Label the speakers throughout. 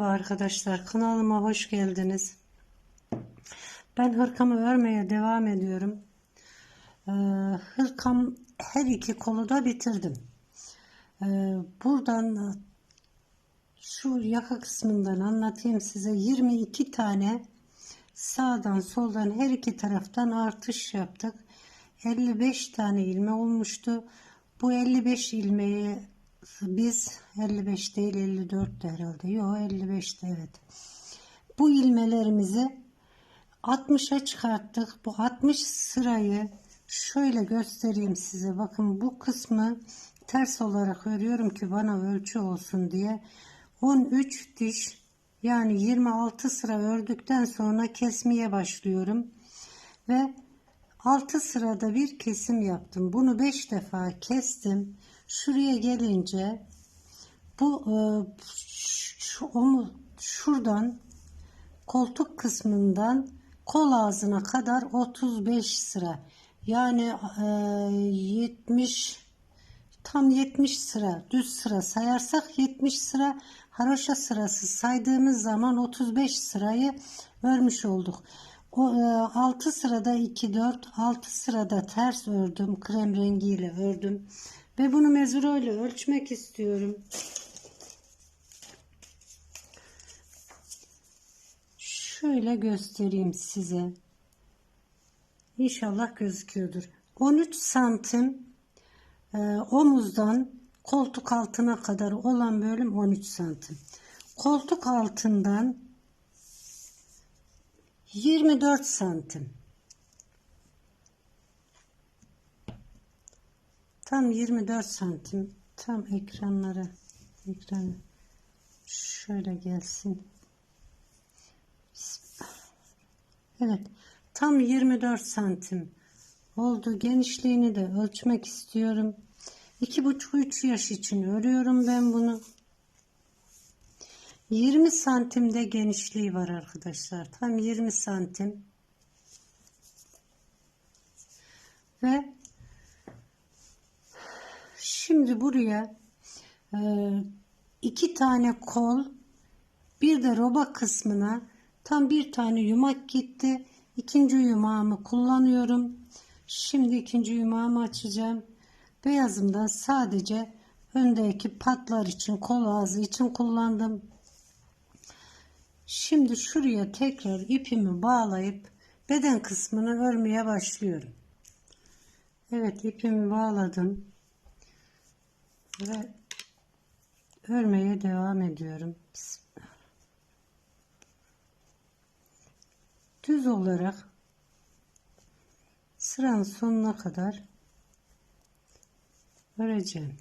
Speaker 1: Merhaba arkadaşlar kanalıma hoş geldiniz. Ben hırkamı örmeye devam ediyorum. Ee, hırkam her iki kolu da bitirdim. Ee, buradan şu yaka kısmından anlatayım size 22 tane sağdan soldan her iki taraftan artış yaptık. 55 tane ilme olmuştu. Bu 55 ilmeği biz 55 değil 54 de herhalde. Yok 55 de evet. Bu ilmelerimizi 60'a çıkarttık. Bu 60 sırayı şöyle göstereyim size. Bakın bu kısmı ters olarak örüyorum ki bana ölçü olsun diye. 13 diş yani 26 sıra ördükten sonra kesmeye başlıyorum. Ve 6 sırada bir kesim yaptım. Bunu 5 defa kestim. Şuraya gelince bu e, şu onu şuradan koltuk kısmından kol ağzına kadar 35 sıra. Yani e, 70 tam 70 sıra düz sıra sayarsak 70 sıra haroşa sırası saydığımız zaman 35 sırayı örmüş olduk. O e, 6 sırada 2 4 6 sırada ters ördüm. Krem rengiyle ördüm. Ve bunu mezuro ile ölçmek istiyorum. Şöyle göstereyim size. İnşallah gözüküyordur. 13 santim e, omuzdan koltuk altına kadar olan bölüm 13 santim. Koltuk altından 24 santim. Tam 24 santim. Tam ekranlara ekranı şöyle gelsin. Evet. Tam 24 santim oldu. Genişliğini de ölçmek istiyorum. 2,5-3 yaş için örüyorum ben bunu. 20 santimde genişliği var arkadaşlar. Tam 20 santim. Ve şimdi buraya e, iki tane kol bir de roba kısmına tam bir tane yumak gitti. İkinci yumağımı kullanıyorum. Şimdi ikinci yumağımı açacağım. Beyazımdan sadece öndeki patlar için kol ağzı için kullandım. Şimdi şuraya tekrar ipimi bağlayıp beden kısmını örmeye başlıyorum. Evet ipimi bağladım. Ve örmeye devam ediyorum. Düz olarak sıranın sonuna kadar öreceğim.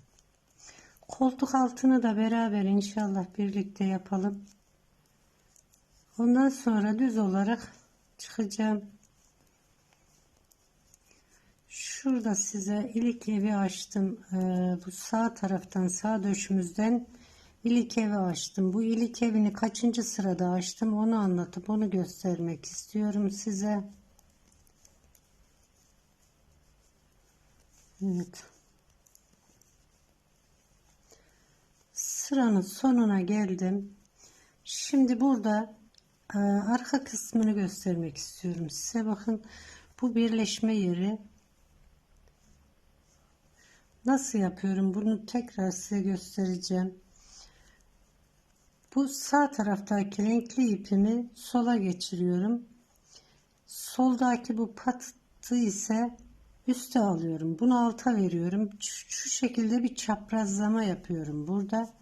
Speaker 1: Koltuk altını da beraber inşallah birlikte yapalım. Ondan sonra düz olarak çıkacağım. Şurada size ilik evi açtım. Ee, bu sağ taraftan sağ döşümüzden ilik evi açtım. Bu ilik evini kaçıncı sırada açtım onu anlatıp onu göstermek istiyorum size. Evet. Sıranın sonuna geldim. Şimdi burada e, arka kısmını göstermek istiyorum size. Bakın bu birleşme yeri. Nasıl yapıyorum? Bunu tekrar size göstereceğim. Bu sağ taraftaki renkli ipimi sola geçiriyorum. Soldaki bu patı ise üste alıyorum. Bunu alta veriyorum. Şu, şu şekilde bir çaprazlama yapıyorum burada.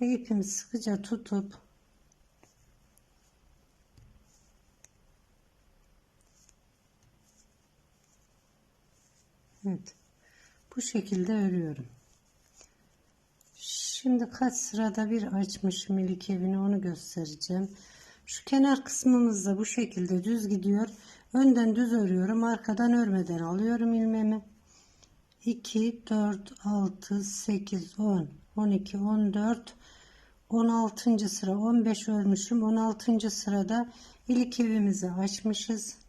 Speaker 1: Ve ipimi sıkıca tutup Evet. Bu şekilde örüyorum. Şimdi kaç sırada bir açmışım ilik evini onu göstereceğim. Şu kenar kısmımızda bu şekilde düz gidiyor. Önden düz örüyorum. Arkadan örmeden alıyorum ilmeğimi. 2, 4, 6, 8, 10, 12, 14, 16. sıra 15 örmüşüm. 16. sırada ilik evimizi açmışız.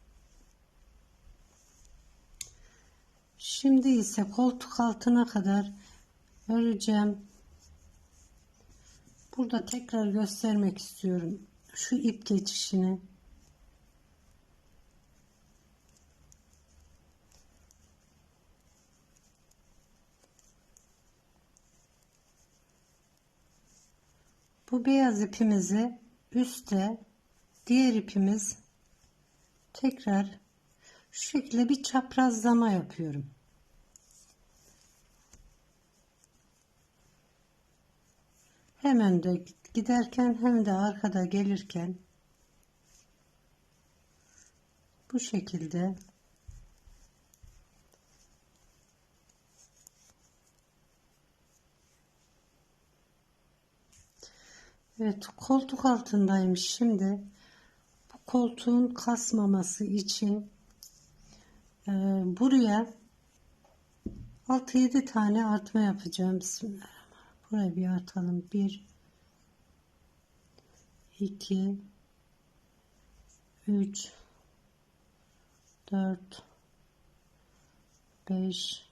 Speaker 1: Şimdi ise koltuk altına kadar öreceğim. Burada tekrar göstermek istiyorum. Şu ip geçişini. Bu beyaz ipimizi üste diğer ipimiz tekrar şu şekilde bir çaprazlama yapıyorum. Hem önde giderken hem de arkada gelirken bu şekilde Evet koltuk altındaymış şimdi bu koltuğun kasmaması için buraya 6-7 tane artma yapacağım. Bismillahirrahmanirrahim. Buraya bir atalım 1 2 3 4 5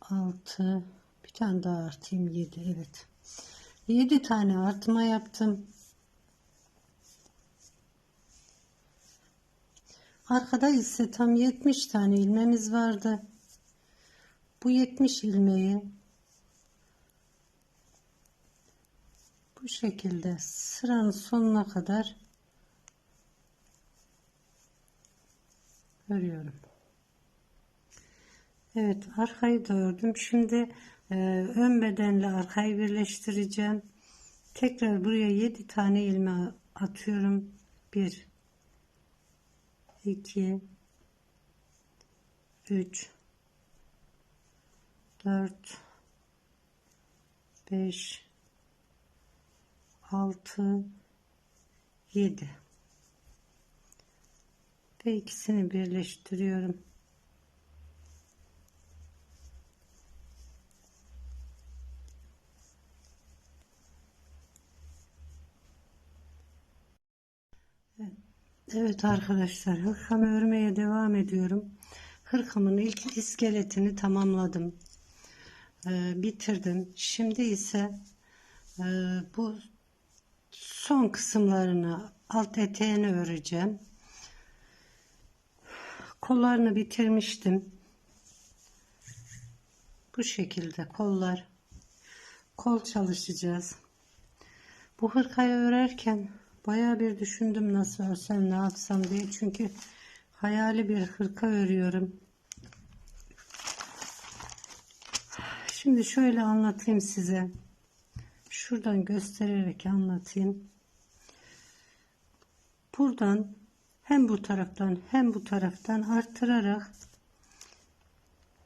Speaker 1: 6 bir tane daha artıyım 7 evet. 7 tane artma yaptım arkada ise tam 70 tane ilmemiz vardı bu 70 ilmeği bu şekilde sıranın sonuna kadar örüyorum. Evet arkayı da ördüm. Şimdi e, ön bedenle arkayı birleştireceğim. Tekrar buraya 7 tane ilme atıyorum. 1 2 3 4 5 6 7 ve ikisini birleştiriyorum. Evet arkadaşlar hırkamı örmeye devam ediyorum. Hırkamın ilk iskeletini tamamladım. Ee, bitirdim. Şimdi ise e, bu son kısımlarını alt eteğini öreceğim. Kollarını bitirmiştim. Bu şekilde kollar. Kol çalışacağız. Bu hırkayı örerken baya bir düşündüm nasıl örsem ne yapsam diye. Çünkü hayali bir hırka örüyorum. Şimdi şöyle anlatayım size. Şuradan göstererek anlatayım. Buradan hem bu taraftan hem bu taraftan arttırarak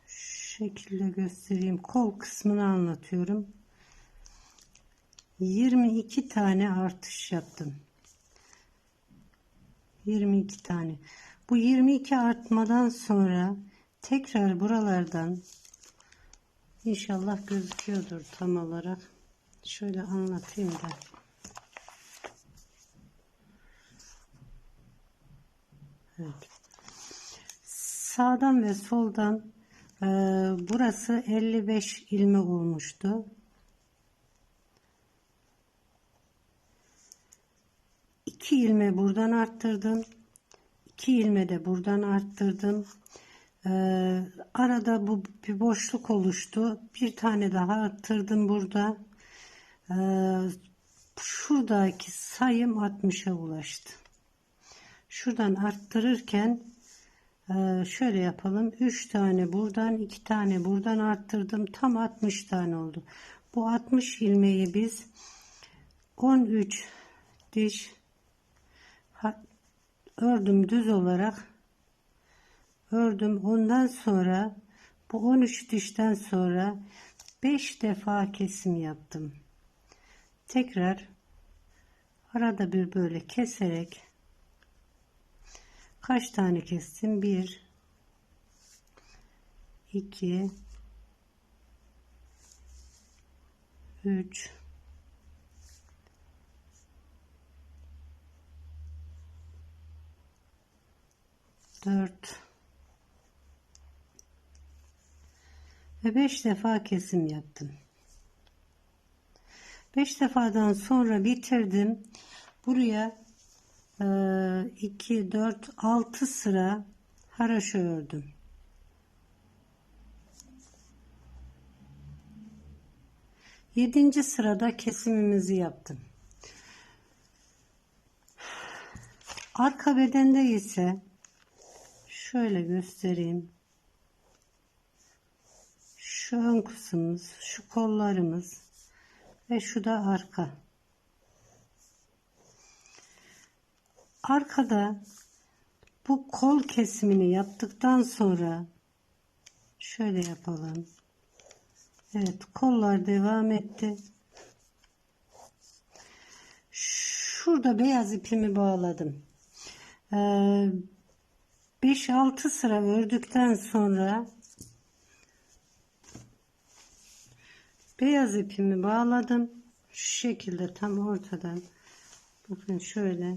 Speaker 1: şu şekilde göstereyim. Kol kısmını anlatıyorum. 22 tane artış yaptım. 22 tane. Bu 22 artmadan sonra tekrar buralardan inşallah gözüküyordur tam olarak. Şöyle anlatayım da. Evet. Sağdan ve soldan e, burası 55 ilme olmuştu. İki ilme buradan arttırdım. İki ilme de buradan arttırdım. Ee, arada bu bir boşluk oluştu. Bir tane daha arttırdım burada. Ee, şuradaki sayım 60'a ulaştı. Şuradan arttırırken e, şöyle yapalım. 3 tane buradan 2 tane buradan arttırdım. Tam 60 tane oldu. Bu 60 ilmeği biz 13 diş ördüm düz olarak ördüm. Ondan sonra bu 13 dişten sonra 5 defa kesim yaptım. Tekrar arada bir böyle keserek kaç tane kestim? 1 2 3 4 ve 5 defa kesim yaptım. 5 defadan sonra bitirdim. Buraya 2, 4, 6 sıra haraşo ördüm. Yedinci sırada kesimimizi yaptım. Arka bedende ise şöyle göstereyim. Şu ön kısmımız, şu kollarımız ve şu da arka. Arkada bu kol kesimini yaptıktan sonra şöyle yapalım. Evet kollar devam etti. Şurada beyaz ipimi bağladım. 5-6 ee, sıra ördükten sonra beyaz ipimi bağladım. Şu şekilde tam ortadan bakın şöyle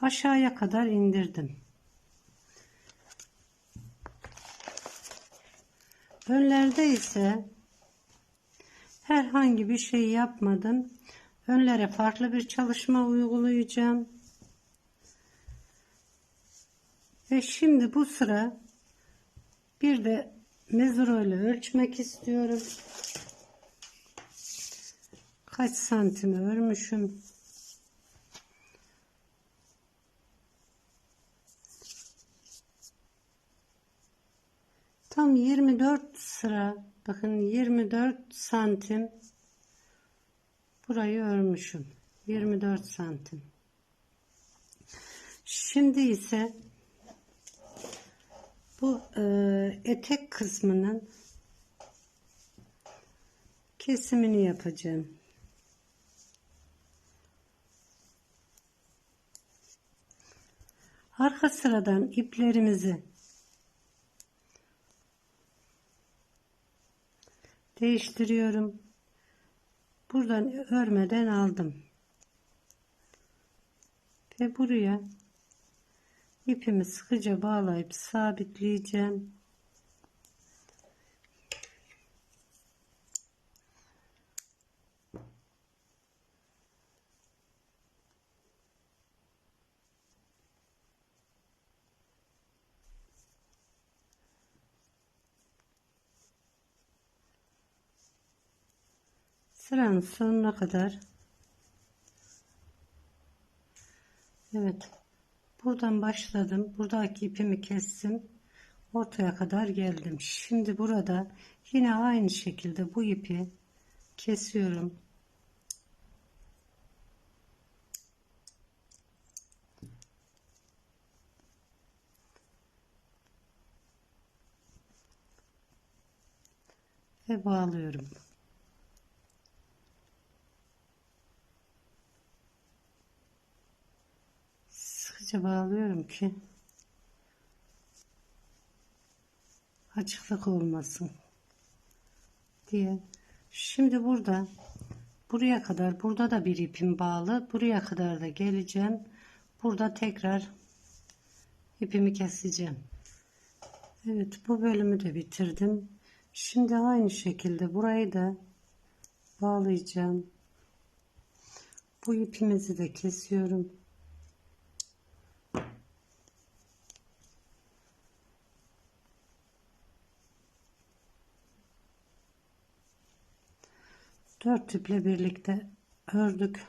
Speaker 1: aşağıya kadar indirdim. Önlerde ise herhangi bir şey yapmadım. Önlere farklı bir çalışma uygulayacağım. Ve şimdi bu sıra bir de mezuro ile ölçmek istiyorum. Kaç santim örmüşüm. Tam 24 sıra bakın 24 santim burayı örmüşüm 24 santim şimdi ise bu e, etek kısmının kesimini yapacağım arka sıradan iplerimizi değiştiriyorum. Buradan örmeden aldım. Ve buraya ipimi sıkıca bağlayıp sabitleyeceğim. sıranın sonuna kadar Evet buradan başladım. Buradaki ipimi kestim. Ortaya kadar geldim. Şimdi burada yine aynı şekilde bu ipi kesiyorum. Ve bağlıyorum sıkıca bağlıyorum ki açıklık olmasın diye. Şimdi burada buraya kadar burada da bir ipim bağlı. Buraya kadar da geleceğim. Burada tekrar ipimi keseceğim. Evet bu bölümü de bitirdim. Şimdi aynı şekilde burayı da bağlayacağım. Bu ipimizi de kesiyorum. 4 tüple birlikte ördük.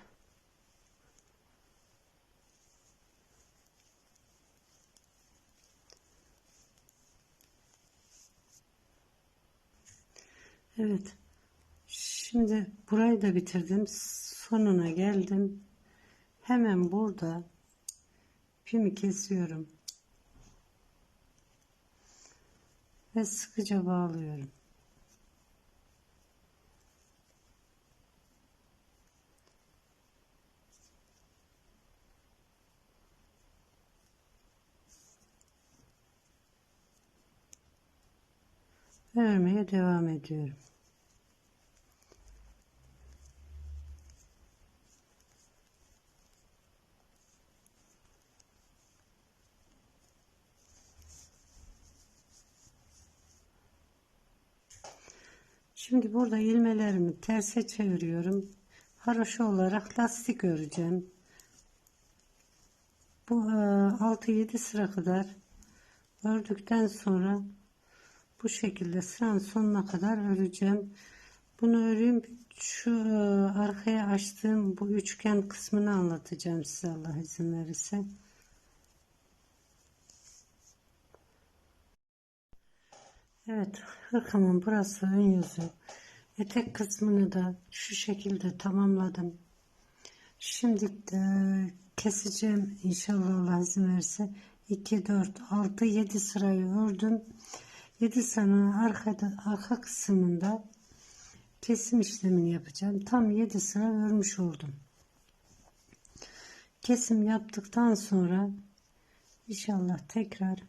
Speaker 1: Evet. Şimdi burayı da bitirdim. Sonuna geldim. Hemen burada ipimi kesiyorum. Ve sıkıca bağlıyorum. Örmeye devam ediyorum. Şimdi burada ilmelerimi terse çeviriyorum. Haroşa olarak lastik öreceğim. Bu 6-7 sıra kadar ördükten sonra bu şekilde sıranın sonuna kadar öreceğim. Bunu öreyim. Şu e, arkaya açtığım bu üçgen kısmını anlatacağım size Allah izin verirse. Evet, hırkamın burası ön yüzü. Etek kısmını da şu şekilde tamamladım. Şimdi de keseceğim inşallah Allah izin verirse. 2, 4, 6, 7 sırayı ördüm. 7 sıranın arkada, arka kısmında kesim işlemini yapacağım. Tam 7 sıra örmüş oldum. Kesim yaptıktan sonra inşallah tekrar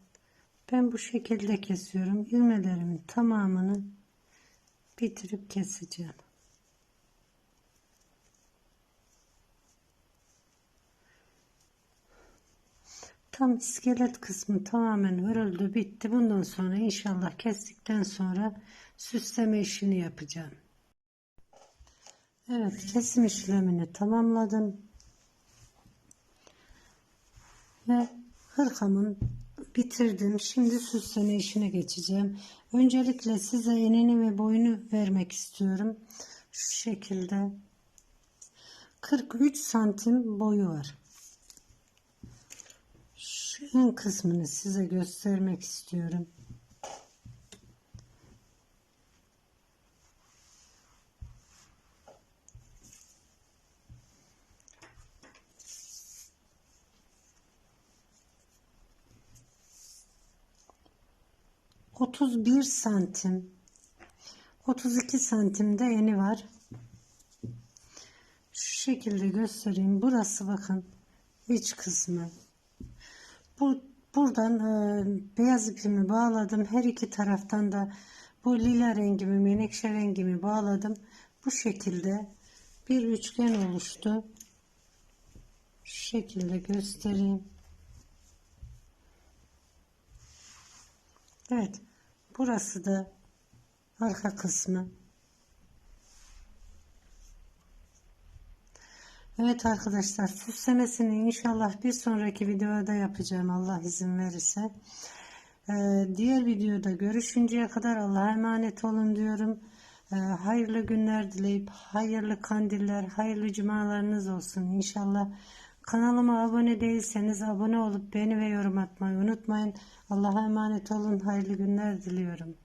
Speaker 1: ben bu şekilde kesiyorum. İlmelerimin tamamını bitirip keseceğim. Tam iskelet kısmı tamamen örüldü bitti. Bundan sonra inşallah kestikten sonra süsleme işini yapacağım. Evet kesim işlemini tamamladım. Ve hırkamın bitirdim. Şimdi süsleme işine geçeceğim. Öncelikle size enini ve boyunu vermek istiyorum. Şu şekilde 43 santim boyu var. Ön kısmını size göstermek istiyorum. Otuz bir santim, otuz iki santimde eni var. Şu şekilde göstereyim. Burası bakın iç kısmı. Bu buradan e, beyaz ipimi bağladım. Her iki taraftan da bu lila rengimi, menekşe rengimi bağladım. Bu şekilde bir üçgen oluştu. Şu şekilde göstereyim. Evet. Burası da arka kısmı. Evet arkadaşlar süslemesini inşallah bir sonraki videoda yapacağım Allah izin verirse. Ee, diğer videoda görüşünceye kadar Allah'a emanet olun diyorum. Ee, hayırlı günler dileyip hayırlı kandiller, hayırlı cumalarınız olsun inşallah. Kanalıma abone değilseniz abone olup beğeni ve yorum atmayı unutmayın. Allah'a emanet olun. Hayırlı günler diliyorum.